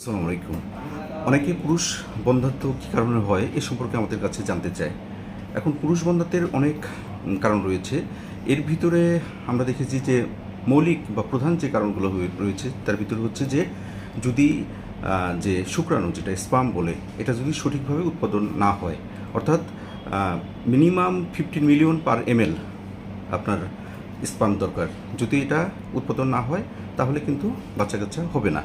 আসসালামু আলাইকুম। অনেকে পুরুষ বন্ধাত্ব কী কারণে হয় এ সম্পর্কে আমাদের কাছে জানতে চায়। এখন পুরুষ বন্ধাত্বের অনেক কারণ রয়েছে। এর ভিতরে আমরা দেখেছি যে মৌলিক বা প্রধান যে কারণগুলো রয়েছে তার ভিতরে হচ্ছে যে যদি যে শুক্রাণু যেটা স্পাম বলে, এটা যদি সঠিকভাবে উৎপাদন না হয়, অর্থাৎ minimum fifteen million per ML আপনার স্পাম দরকার। যদি এটা উৎপাদন না হয়, তাহলে কিন্তু বাচ্চা কাচ্চা হবে না।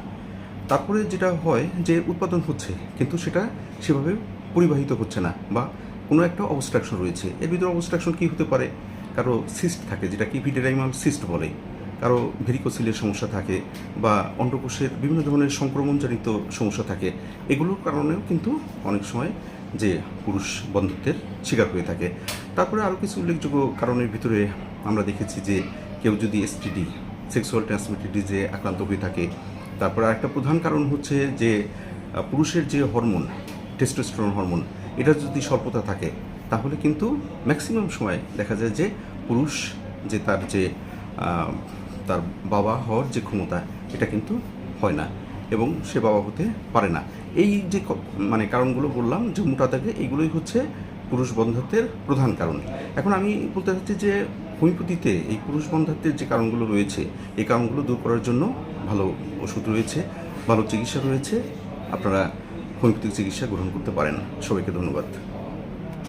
তারপরে যেটা হয় যে উৎপাদন হচ্ছে, কিন্তু সেটা সেভাবে পরিবাহিত হচ্ছে না বা কোনো একটা অবস্ট্রাকশন রয়েছে। এর ভিতরে অবস্ট্রাকশন কী হতে পারে? কারও সিস্ট থাকে যেটা কি ভিটেরাইমাল সিস্ট বলে। কারও ভেরিকোসিলের সমস্যা থাকে বা অন্ডকোষের বিভিন্ন ধরনের সংক্রমণজনিত সমস্যা থাকে। এগুলোর কারণেও কিন্তু অনেক সময় যে পুরুষ বন্ধুত্বের শিকার হয়ে থাকে। তারপরে আরও কিছু উল্লেখযোগ্য কারণের ভিতরে আমরা দেখেছি যে কেউ যদি এসটিডি সেক্সুয়াল ট্রান্সমিটেড ডিজে আক্রান্ত হয়ে থাকে তারপরে আরেকটা প্রধান কারণ হচ্ছে যে পুরুষের যে হরমোন টেস্টোস্টেরন হরমোন, এটা যদি স্বল্পতা থাকে, তাহলে কিন্তু ম্যাক্সিমাম সময় দেখা যায় যে পুরুষ যে তার যে তার বাবা হওয়ার যে ক্ষমতা, এটা কিন্তু হয় না এবং সে বাবা হতে পারে না। এই যে মানে কারণগুলো বললাম যে মোটা দাগে এইগুলোই হচ্ছে পুরুষ বন্ধাত্বের প্রধান কারণ। এখন আমি বলতে চাচ্ছি যে হোমিওপ্যাথিতে এই পুরুষ বন্ধাত্বের যে কারণগুলো রয়েছে, এই কারণগুলো দূর করার জন্য ভালো ওষুধ রয়েছে ভালো চিকিৎসা রয়েছে আপনারা হোমিওপ্যাথিক চিকিৎসা গ্রহণ করতে পারেন। সবাইকে ধন্যবাদ।